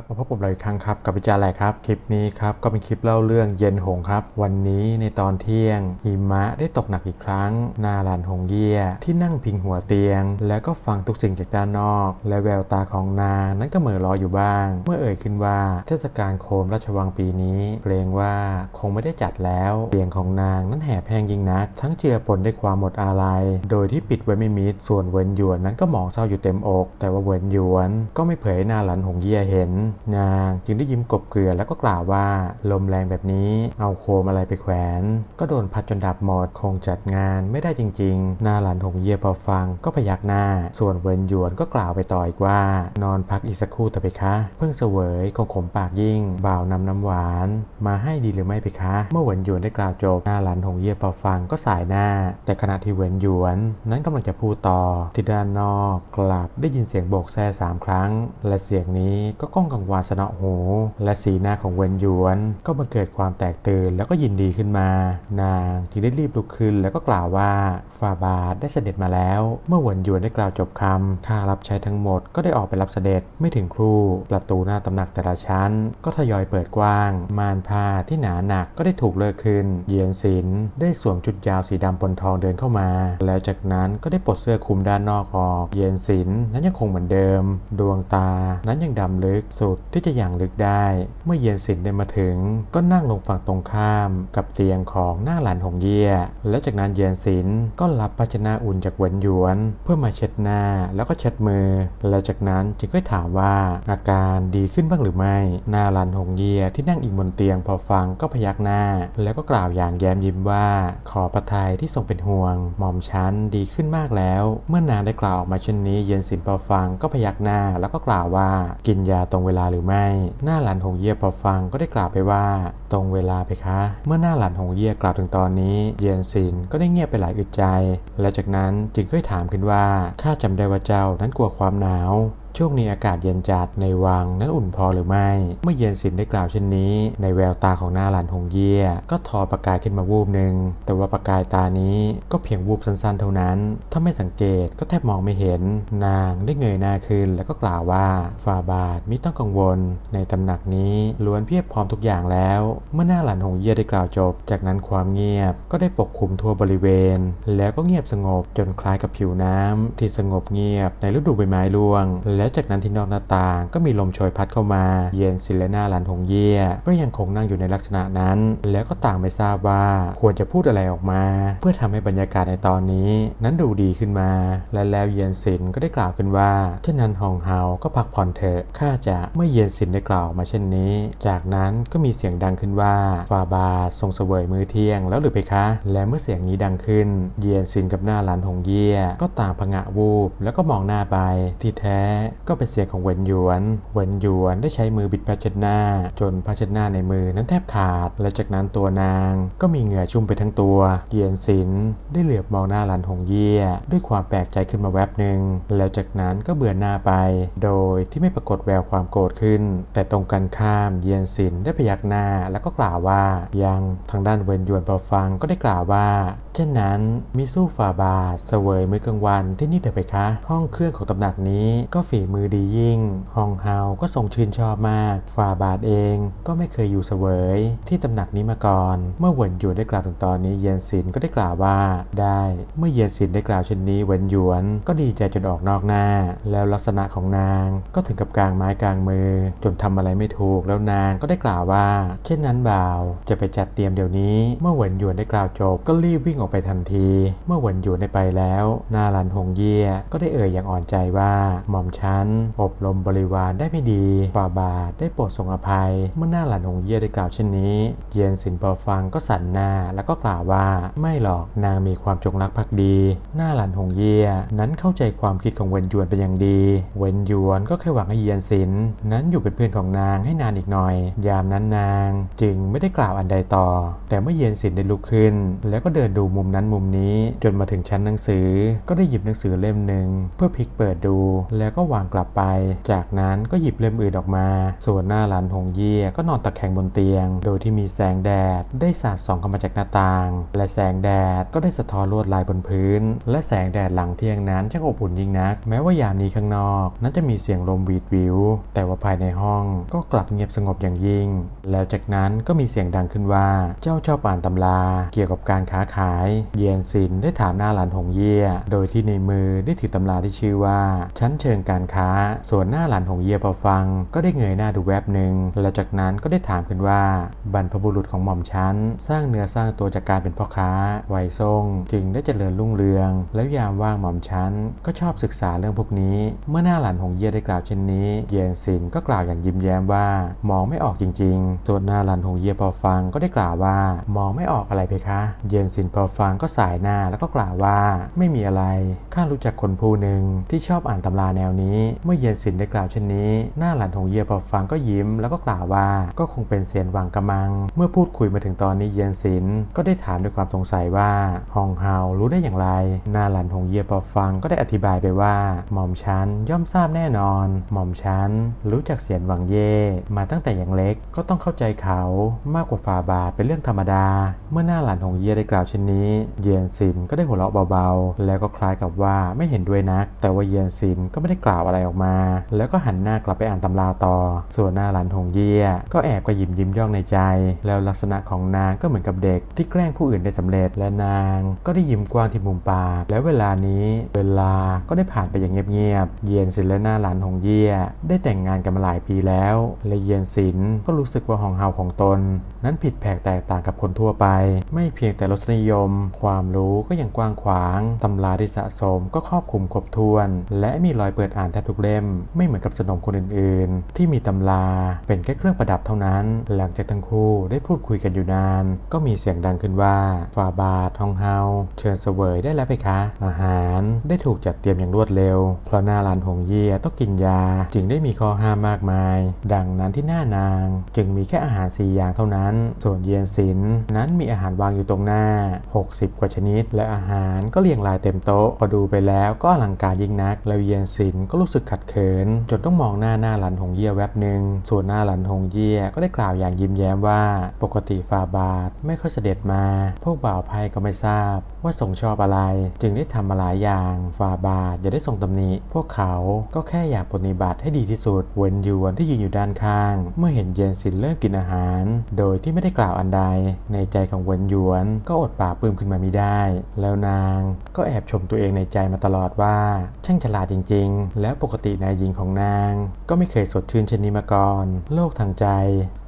ครับมาพบกับเราอีกครั้งครับกับวิจารณ์แหละครับ คลิปนี้ครับก็เป็นคลิปเล่าเรื่องเย็นหงครับ วันนี้ในตอนเที่ยงหิมะได้ตกหนักอีกครั้งหน้าลานหงเยี่ยที่นั่งพิงหัวเตียง แล้วก็ฟังทุกสิ่งจากด้านนอก และแววตาของนางนั้นก็เหม่อลอยอยู่บ้าง เมื่อเอ่ยขึ้นว่าเทศกาลโคมราชวังปีนี้เกรงว่าคงไม่ได้จัดแล้วเสียงของนางนั้นแหบแห้งยิ่งนัก ทั้งเจือปนด้วยความหมดอาลัยโดยที่ปิดไว้ไม่มิดส่วนเวินหยวนนั้นก็มองเศร้าอยู่เต็มอก แต่ว่าเวินหยวน ก็ไม่เผยหน้าหลันหงเยี่ยเห็นนางจึงได้ยิ้มกบเกลือแล้วก็กล่าวว่าลมแรงแบบนี้เอาโคมอะไรไปแขวน ก็โดนพัดจนดับหมดคงจัดงานไม่ได้จริงๆ หน้าหลันหงเย่พอฟังก็พยักหน้า ส่วนเวินหยวนก็กล่าวไปต่ออีกว่า นอนพักอีกสักครู่เถอะไปคะ เพิ่งเสวยคงขมปากยิ่งบ่าวนำน้ำหวาน มาให้ดีหรือไม่ไปคะ เมื่อเวินหยวนได้กล่าวจบหน้าหลันหงเย่พอฟังก็สายหน้า แต่ขณะที่เวินหยวน นั้นกำลังจะพูดต่อที่ด้านนอกกลับได้ยินเสียงโบกแซ่สามครั้ง และเสียงนี้ก็ก้องกังวานสนอหูและสีหน้าของเวนหยวน ก็บังเกิดความแตกตื่นแล้วก็ยินดีขึ้นมา นางจึงได้รีบลุกขึ้นแล้วก็กล่าวว่าฝ่าบาทได้เสด็จมาแล้ว เมื่อเวนหยวนได้กล่าวจบคำข้ารับใช้ทั้งหมดก็ได้ออกไปรับเสด็จไม่ถึงครู่ประตูหน้าตำหนักแต่ละชั้น ก็ทยอยเปิดกว้างม่านผ้าที่หนาหนักก็ได้ถูกเลิกขึ้น เยียนศิลได้สวมชุดยาวสีดำปนทองเดินเข้ามา แล้วจากนั้นก็ได้ปลดเสื้อคลุมด้านนอกออก เยียนศิลนั้นยังคงเหมือนเดิม ดวงตานั้นยังดำลึกสดที่จะอย่างลึกได้ เมื่อเยียนศิลป์ได้มาถึง ก็นั่งลงฝั่งตรงข้ามกับเตียงของหน้าหลานหงเยี่ย และจากนั้นเยียนศิลป์ก็รับภาชนะอุ่นจากเหวินหยวน เพื่อมาเช็ดหน้าแล้วก็เช็ดมือ แล้วจากนั้นจึงก็ถามว่าอาการดีขึ้นบ้างหรือไม่ หน้าหลานหงเยี่ยที่นั่งอีกบนเตียงพอฟังก็พยักหน้า แล้วก็กล่าวอย่างแย้มยิ้มว่า ขอประทายที่ทรงเป็นห่วง หม่อมฉันดีขึ้นมากแล้ว เมื่อนางได้กล่าวออกมาเช่นนี้ เย็นสินพอฟังก็พยักหน้าแล้วก็กล่าวว่ากินยาตรงเวลาหรือไม่ หน้าหลานหงเยี่ยพอฟังก็ได้กล่าวไปว่า ตรงเวลาไปคะ เมื่อหน้าหลานหงเยี่ยกล่าวถึงตอนนี้ เยียนซินก็ได้เงียบไปหลายอึดใจ และจากนั้นจึงค่อยถามขึ้นว่าข้าจำได้ว่าเจ้านั้นกลัวความหนาว ช่วงนี้อากาศเย็นจัดในวังนั้นอุ่นพอหรือไม่ เมื่อเย็นสินได้กล่าวเช่นนี้ ในแววตาของหน้าหลานหงเยี่ยก็ทอประกายขึ้นมาวูบหนึ่งแต่ว่าประกายตานี้ก็เพียงวูบสั้นๆ เท่านั้น ถ้าไม่สังเกตก็แทบมองไม่เห็น นางได้เงยหน้าขึ้นแล้วก็กล่าวว่าฝ่าบาทมิต้องกังวล ในตำหนักนี้ล้วนเพียบพร้อมทุกอย่างแล้ว เมื่อหน้าหลานหงเยี่ยได้กล่าวจบ จากนั้นความเงียบก็ได้ปกคลุมทั่วบริเวณ แล้วก็เงียบสงบจนคล้ายกับผิวน้ำที่สงบเงียบในฤดูใบไม้ร่วงแล้วจากนั้นที่นอกหน้าต่างก็มีลมโชยพัดเข้ามา เย็นสิเลนาหลานหงเยี่ยก็ยังคงนั่งอยู่ในลักษณะนั้น แล้วก็ต่างไม่ทราบว่าควรจะพูดอะไรออกมา เพื่อทำให้บรรยากาศในตอนนี้ นั้นดูดีขึ้นมา และแล้วเย็นสินก็ได้กล่าวขึ้นว่าเช่นนั้นหองเฮาก็พักผ่อนเถอะข้าจะเมื่อเย็นสินได้กล่าวมาเช่นนี้ จากนั้นก็มีเสียงดังขึ้นว่าฟาบาทรงเสวยมื้อเที่ยงแล้วหรือไปคะ และเมื่อเสียงนี้ดังขึ้น เย็นสินกับหน้าหลานหงเยี่ยก็ต่างผงะวูบแล้วก็มองหน้าไปที่แท้ก็เป็นเสียงของเวนหยวนเวนหยวนได้ใช้มือบิดผ้าเช็ดหน้า จนผ้าเช็ดหน้าในมือนั้นแทบขาด และจากนั้นตัวนางก็มีเหงื่อชุ่มไปทั้งตัวเยียนสินได้เหลือบมองหน้าหลานหงเยี่ยด้วยความแปลกใจขึ้นมาแวบหนึ่งแล้วจากนั้นก็เบื่อหน้าไป โดยที่ไม่ปรากฏแววความโกรธขึ้น แต่ตรงกันข้ามเยียนสินได้พยักหน้าแล้วก็กล่าวว่ายังทางด้านเวนหยวนพอฟังก็ได้กล่าวว่าเช่นนั้นมิสู้ฟาบาทเสวยมื้อกลางวันที่นี่เถอะไปคะ ห้องเครื่องของตำหนักนี้ก็ฝีมือดียิ่ง ฮองเฮาก็ทรงชื่นชอบมากฟาบาทเองก็ไม่เคยอยู่เสวย ที่ตำหนักนี้มาก่อน เมื่อเหวินหยวนได้กล่าวถึงตอนนี้เยียนสินก็ได้กล่าวว่าได้ เมื่อเยียนสินได้กล่าวเช่นนี้เหวินหยวน ก็ดีใจจนออกนอกหน้า แล้วลักษณะของนาง ก็ถึงกับกลางไม้กลางมือ จนทำอะไรไม่ถูกแล้วนางก็ได้กล่าวว่า เช่นนั้นบ่าวจะไปจัดเตรียมเดี๋ยวนี้ เมื่อเหวินหยวนได้กล่าวจบ ก็รีบวิ่งออกไปทันที เมื่อเหวินหยวนได้ไปแล้ว นาลันหงเยี่ยก็ได้เอ่ยอย่างอ่อนใจว่าหม่อมฉัน อบรมบริวารได้ไม่ดีฝ่าบาทได้โปรดทรงอภัย เมื่อหน้าหลันหงเยี่ยได้กล่าวเช่นนี้ เยียนสินพอฟังก็สั่นหน้าแล้วก็กล่าวว่า ไม่หรอกนางมีความจงรักภักดี หน้าหลันหงเยี่ยนั้นเข้าใจความคิดของเวนยวนเป็นอย่างดี เวนยวนก็แค่หวังให้เยียนสินนั้นอยู่เป็นเพื่อนของนางให้นานอีกหน่อย ยามนั้นนาง จึงไม่ได้กล่าวอันใดต่อ แต่เมื่อเยียนสินได้ลุกขึ้น แล้วก็เดินดูมุมนั้นมุมนี้ จนมาถึงชั้นหนังสือ ก็ได้หยิบหนังสือเล่มหนึ่งเพื่อพลิกเปิดดู แล้วก็วางางกลับไป จากนั้นก็หยิบเล่มอื่นออกมา ส่วนหน้าหลานหงเยี่ยก็นอนตะแคงบนเตียง โดยที่มีแสงแดดได้สาดส่องเข้ามาจากหน้าต่าง และแสงแดดก็ได้สะท้อนลวดลายบนพื้น และแสงแดดหลังเที่ยงนั้นช่างอบอุ่นยิ่งนัก แม้ว่ายามนี้ข้างนอก นั้นจะมีเสียงลมวีดวิว แต่ว่าภายในห้องก็กลับเงียบสงบอย่างยิ่ง แล้วจากนั้นก็มีเสียงดังขึ้นว่า เจ้าชอบอ่านตำรา เกี่ยวกับการค้าขาย เยียนซินได้ถามหน้าหลานหงเยี่ย โดยที่ในมือได้ถือตำราที่ชื่อว่าชั้นเชิงการค้า ส่วนหน้าหลานหงเยียพอฟัง ก็ได้เงยหน้าดูแวบหนึ่งแล้วจากนั้นก็ได้ถามขึ้นว่า บรรพบุรุษของหม่อมชั้น สร้างเนื้อสร้างตัวจากการเป็นพ่อค้าไวยทรงจึงได้เจริญรุ่งเรือง แล้วยามว่างหม่อมชั้น ก็ชอบศึกษาเรื่องพวกนี้ เมื่อหน้าหลานหงเยียได้กล่าวเช่นนี้ เยียนซินก็กล่าวอย่างยิ้มแย้มว่ามองไม่ออกจริง ๆ ส่วนหน้าหลานหงเยียพอฟังก็ได้กล่าวว่ามองไม่ออกอะไรเพคะ เยียนซินพอฟังก็สายหน้าแล้วก็กล่าวว่า ไม่มีอะไรข้ารู้จักคนผู้หนึ่งที่ชอบอ่านตำราแนวนี้เมื่อเยียนซินได้กล่าวเช่นนี้ หน้าหลานหงเยี่ยพอฟังก็ยิ้มแล้วก็กล่าวว่าก็คงเป็นเสียนหวังกำมัง เมื่อพูดคุยมาถึงตอนนี้เยียนซินก็ได้ถามด้วยความสงสัยว่าฮองเฮารู้ได้อย่างไร หน้าหลานหงเยี่ยพอฟังก็ได้อธิบายไปว่า หม่อมฉันย่อมทราบแน่นอน หม่อมฉันรู้จักเสียนหวังเย่มาตั้งแต่อย่างเล็กก็ต้องเข้าใจเขามากกว่าฝ่าบาทเป็นเรื่องธรรมดา เมื่อหน้าหลานหงเย่ได้กล่าวเช่นนี้ เยียนซินก็ได้หัวเราะเบาๆ แล้วก็คล้ายกับว่าไม่เห็นด้วยนัก แต่ว่าเยียนซินก็ไม่ได้กล่าวอะไรออกมา แล้วก็หันหน้ากลับไปอ่านตำราต่อ ส่วนหน้าหลานหงเย่ก็แอบกระยิมยิ้มย่องในใจ แล้วลักษณะของนางก็เหมือนกับเด็ก ที่แกล้งผู้อื่นได้สำเร็จและนางก็ได้ยิ้มกว้างที่มุมปาก แล้วเวลานี้เวลาก็ได้ผ่านไปอย่างเงียบๆเยียนซินและหน้าหลานหงเย่ได้แต่งงานกันมาหลายปีแล้ว และเยียนซินก็รู้สึกว่าหองเฮาของตน นั้นผิดแผกแตกต่างกับคนทั่วไป ไม่เพียงแต่รสนิยม ความรู้ก็ยังกว้างขวางตำราที่สะสมก็ครอบคลุมครบถ้วน และมีรอยเปิดอ่านแทบทุกเล่ม ไม่เหมือนกับสนมคนอื่นๆ ที่มีตำราเป็นแค่เครื่องประดับเท่านั้น หลังจากทั้งคู่ได้พูดคุยกันอยู่นาน ก็มีเสียงดังขึ้นว่าฝ่าบาทองเฮาเชิญเสวยได้แล้วไปคะ อาหารได้ถูกจัดเตรียมอย่างรวดเร็ว เพราะหน้าร้านหงเยี่ยต้องกินยา จึงได้มีข้อห้ามมากมาย ดังนั้นที่หน้านาง จึงมีแค่อาหารสี่อย่างเท่านั้น ส่วนเยียนศิลนั้นมีอาหารวางอยู่ตรงหน้า 60 กว่าชนิด และอาหารก็เรียงรายเต็มโต๊ะพอดูไปแล้วก็อลังการยิ่งนักแล้วเยียนศิลก็รู้สึกขัดเขินจนต้องมองหน้าหน้าหลันหงเยี่ยแวบหนึ่งส่วนหน้าหลันหงเยี่ยก็ได้กล่าวอย่างยิ้มแย้มว่าปกติฟาบาทไม่ค่อยเสด็จมา พวกบ่าวไพ่ก็ไม่ทราบ ว่าทรงชอบอะไร จึงได้ทำมาหลายอย่างฟาบาทอย่าได้ทรงตำหนิพวกเขาก็แค่อยากปฏิบัติให้ดีที่สุดเวนยวนที่ยืนอยู่ด้านข้าง เมื่อเห็นเยนศิลป์เริ่มกินอาหาร โดยที่ไม่ได้กล่าวอันใด ในใจของเวนยวน ก็อดปากปลื้มขึ้นมาไม่ได้ แล้วนางก็แอบชมตัวเองในใจมาตลอดว่าช่างฉลาดจริง ๆ แล้วปกตินายหญิงของนาง ก็ไม่เคยสดชื่นเช่นนี้มาก่อนโลกทางใจ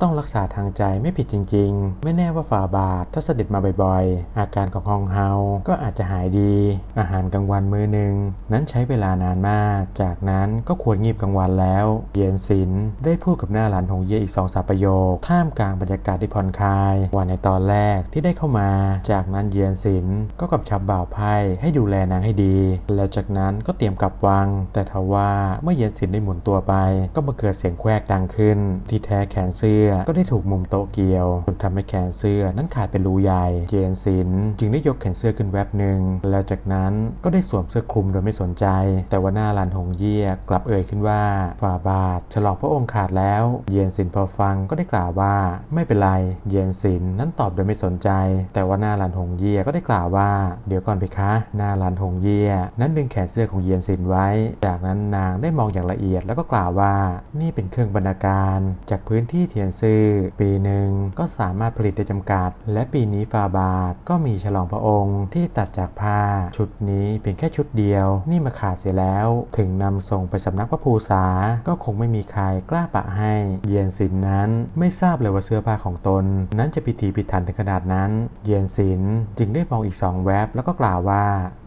ต้องรักษาทางใจไม่ผิดจริง ๆ ไม่แน่ว่าฝ่าบาทถ้าเสด็จมาบ่อยๆ อาการของฮองเฮา ก็อาจจะหายดี อาหารกลางวันมื้อหนึ่ง นั้นใช้เวลานานมาก จากนั้นก็ควรงีบกลางวันแล้วเยียนศิลได้พูดกับหน้าหลานหงเย่อีกสองสามประโยค ท่ามกลางบรรยากาศที่ผ่อนคลายวันในตอนแรกที่ได้เข้ามา จากนั้นเยียนศิลก็กับชับบ่าวไพ่ให้ดูแลนางให้ดี แล้วจากนั้นก็เตรียมกลับวัง แต่ทวว่าเมื่อเยียนศิลป์ได้หมุนตัวไป ก็มาเกิดเสียงแควกดังขึ้น ที่แท้แขนเสื้อก็ได้ถูกมุมโต๊ะเกี่ยวจนทำให้แขนเสื้อนั้นขาดเป็นรูใหญ่เยียนศิลป์จึงได้ยกแขนเสื้อขึ้นแวบหนึ่งแล้วจากนั้นก็ได้สวมเสื้อคลุมโดยไม่สนใจ แต่ว่าหน้าลานหงเยี่ยกลับเอ่ยขึ้นว่าฝ่าบาทฉลองพระองค์ขาดแล้ว เยียนศิลป์พอฟังก็ได้กล่าวว่า ไม่เป็นไร เยียนศิลป์นั้นตอบโดยไม่สนใจ แต่ว่าหน้าลานหงเยี่ยก็ได้กล่าวว่า เดี๋ยวก่อนไปคะ หน้าลานหงเยี่ยนั้นดึงแขนเสื้อของเยียนศิลป์ไว้ จากนั้นนางได้มองอย่างละเอียดแล้วก็กล่าวว่า นี่เป็นเครื่องบรรณาการ จากพื้นที่เทียนซื่อปีหนึ่งก็สามารถผลิตได้จำกัด และปีนี้ฟาบาทก็มีฉลองพระองค์ที่ตัดจากผ้า ชุดนี้เพียงแค่ชุดเดียว นี่มาขาดเสียแล้ว ถึงนำส่งไปสำนักพระภูษา ก็คงไม่มีใครกล้าปะให้ เยียนศิลนั้นไม่ทราบเลยว่าเสื้อผ้าของตน นั้นจะพิถีพิถันถึงขนาดนั้น เยียนศิลจึงได้มองอีกสองแวบแล้วก็กล่าวว่า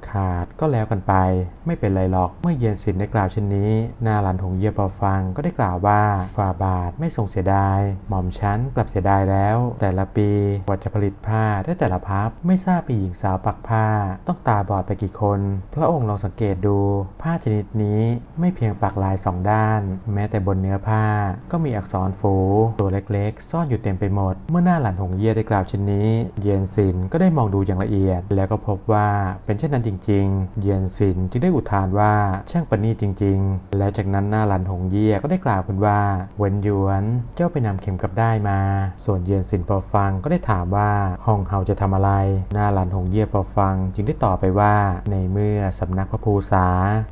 ขาดก็แล้วกันไปไม่เป็นไรหรอก เมื่อเยียนศิลป์ได้กล่าวเช่นนี้ นาหลันหงเยี่ยพอฟังก็ได้กล่าวว่าฝ่าบาทไม่ทรงเสียดาย หม่อมชั้นกลับเสียดายแล้ว แต่ละปีกว่าจะผลิตผ้าได้แต่ละพับ ไม่ทราบปีหญิงสาวปักผ้า ต้องตาบอดไปกี่คน พระองค์ลองสังเกตดู ผ้าชนิดนี้ไม่เพียงปักลายสองด้าน แม้แต่บนเนื้อผ้า ก็มีอักษรฟูตัวเล็กๆ ซ่อนอยู่เต็มไปหมด เมื่อหน้าหลานหงเย่ได้กล่าวเช่นนี้ เยียนซินก็ได้มองดูอย่างละเอียด แล้วก็พบว่าเป็นเช่นนั้นจริง ๆ เยียนซินจึงได้อุทานว่าช่างประณีจริง ๆ และจากนั้นหน้าหลานหงเย่ก็ได้กล่าวขึ้นว่าเวนหยวน เจ้าไปนำเข็มกลับได้มา ส่วนเยียนซินพอฟังก็ได้ถามว่าห้องเฮาจะทำอะไร หน้าหลานหงเย่พอฟัง จึงได้ตอบไปว่าในเมื่อสำนักพระภูษา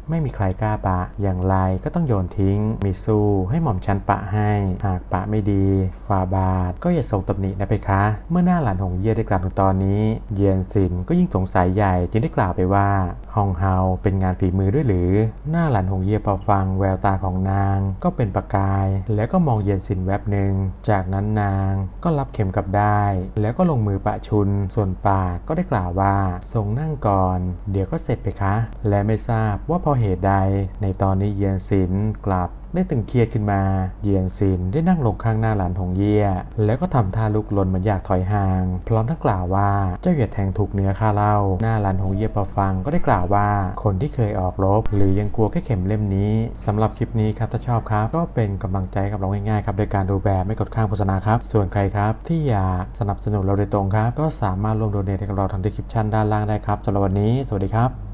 ไม่มีใครกล้าปะ อย่างไรก็ต้องโยนทิ้ง มีสู้ให้หม่อมชันปะให้ หากปะไม่ดีฟาบาทก็อย่าทรงตำหนินะเพคะ เมื่อหน้าหลานหงเย่ได้กล่าวถึงตอนนี้ เยียนซินก็ยิ่งสงสัยใหญ่จึงได้กล่าวไปว่าห้องเฮาเป็นงานฝีมือด้วยหรือ หน้าหลานหงเย่พอฟังแววตาของนางก็เป็นประกาย แล้วก็มองเยียนสินแวบหนึ่ง จากนั้นนางก็รับเข็มกลับได้ แล้วก็ลงมือประชุน ส่วนปากก็ได้กล่าวว่า ทรงนั่งก่อน เดี๋ยวก็เสร็จไปคะ และไม่ทราบว่าพอเหตุใด ในตอนนี้เยียนสินกลับ ได้ตึงเครียดขึ้นมา เยียนซินได้นั่งลงข้างหน้าหลานหงเยี่ยแล้วก็ทำท่าลุกลนเหมือนอยากถอยห่าง พร้อมทั้งกล่าวว่าเจ้าอย่าแทงถูกเนื้อข้าเล่า หน้าหลานหงเยี่ยพอฟังก็ได้กล่าวว่า คนที่เคยออกรบ หรือยังกลัวแค่เข็มเล่มนี้สำหรับคลิปนี้ครับถ้าชอบครับ ก็เป็นกำลังใจกับเราง่ายๆครับโดยการดูแบบไม่กดข้ามโฆษณาครับ ส่วนใครครับที่อยากสนับสนุนเราโดยตรงครับ ก็สามารถร่วมโดเนทให้กับเราทางดีคริปชั่นด้านล่างได้ครับสำหรับวันนี้ สวัสดีครับ